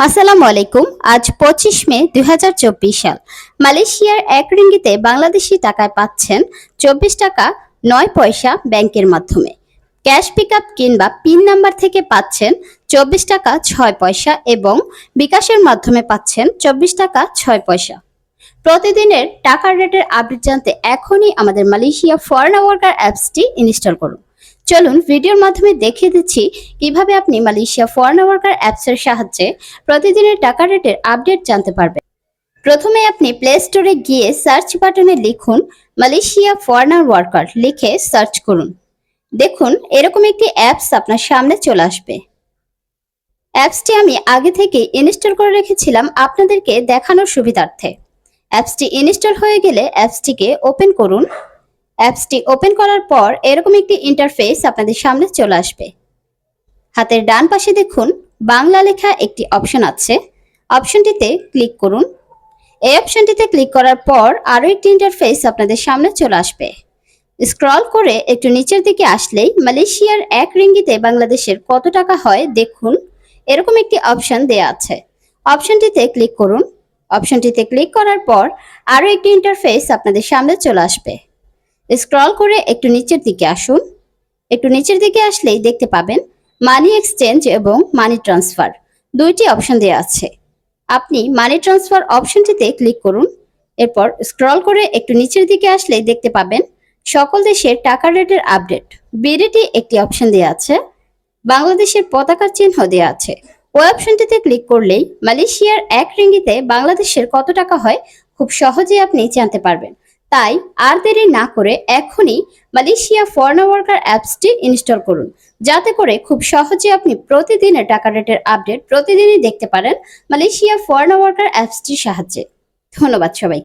আসসালামু আলাইকুম। আজ পঁচিশ মে দু হাজার চব্বিশ সাল। মালয়েশিয়ার এক রিঙ্গিতে বাংলাদেশি টাকায় পাচ্ছেন চব্বিশ টাকা নয় পয়সা ব্যাংকের মাধ্যমে। ক্যাশ পিক আপ কিংবা পিন নাম্বার থেকে পাচ্ছেন চব্বিশ টাকা ছয় পয়সা এবং বিকাশের মাধ্যমে পাচ্ছেন চব্বিশ টাকা ছয় পয়সা। প্রতিদিনের টাকার রেটের আপডেট জানতে এখনই আমাদের মালয়েশিয়া ফরেন ওয়ার্কার অ্যাপসটি ইনস্টল করুন। চলুন ভিডিওর মাধ্যমে দেখিয়ে দিচ্ছি কীভাবে আপনি মালয়েশিয়া ফরেন ওয়ার্কার অ্যাপসের সাহায্যে প্রতিদিনের টাকা রেটের আপডেট জানতে পারবেন। প্রথমে আপনি প্লে স্টোরে গিয়ে সার্চ বাটনে লিখুন মালয়েশিয়া ফরেনার ওয়ার্কার লিখে সার্চ করুন। দেখুন, এরকম একটি অ্যাপস আপনার সামনে চলে আসবে। অ্যাপসটি আমি আগে থেকে ইনস্টল করে রেখেছিলাম আপনাদেরকে দেখানোর সুবিধার্থে। অ্যাপসটি ইনস্টল হয়ে গেলে অ্যাপসটিকে ওপেন করুন। অ্যাপসটি ওপেন করার পর এরকম একটি ইন্টারফেস আপনাদের সামনে চলে আসবে। হাতের ডান পাশে দেখুন, বাংলা লেখা একটি অপশন আছে। অপশনটিতে ক্লিক করুন। এই অপশনটিতে ক্লিক করার পর আরও একটি ইন্টারফেস আপনাদের সামনে চলে আসবে। স্ক্রল করে একটু নিচের দিকে আসলেই মালয়েশিয়ার এক রিঙ্গিতে বাংলাদেশের কত টাকা হয় দেখুন, এরকম একটি অপশন দেয়া আছে। অপশনটিতে ক্লিক করুন। অপশনটিতে ক্লিক করার পর আরও একটি ইন্টারফেস আপনাদের সামনে চলে আসবে। স্ক্রল করে একটু নিচের দিকে আসুন। একটু নিচের দিকে আসলেই দেখতে পাবেন মানি এক্সচেঞ্জ এবং মানি ট্রান্সফার দুইটি অপশন দেওয়া আছে। আপনি মানি ট্রান্সফার অপশনটিতে ক্লিক করুন। এরপর স্ক্রল করে একটু নিচের দিকে আসলেই দেখতে পাবেন সকল দেশের টাকা রেটের আপডেট বিডিটি একটি অপশন দেওয়া আছে। বাংলাদেশের পতাকার চিহ্ন দেওয়া আছে। ওই অপশনটিতে ক্লিক করলেই মালয়েশিয়ার এক রিঙ্গিতে বাংলাদেশের কত টাকা হয় খুব সহজেই আপনি জানতে পারবেন। তাই আর দেরি না করে এখনই মালয়েশিয়া ফরেন ওয়ার্কার অ্যাপসটি ইনস্টল করুন। যাতে করে খুব সহজে আপনি প্রতিদিনের টাকা রেটের আপডেট প্রতিদিনই দেখতে পারেন মালয়েশিয়া ফরেন ওয়ার্কার অ্যাপসটির সাহায্যে। ধন্যবাদ সবাই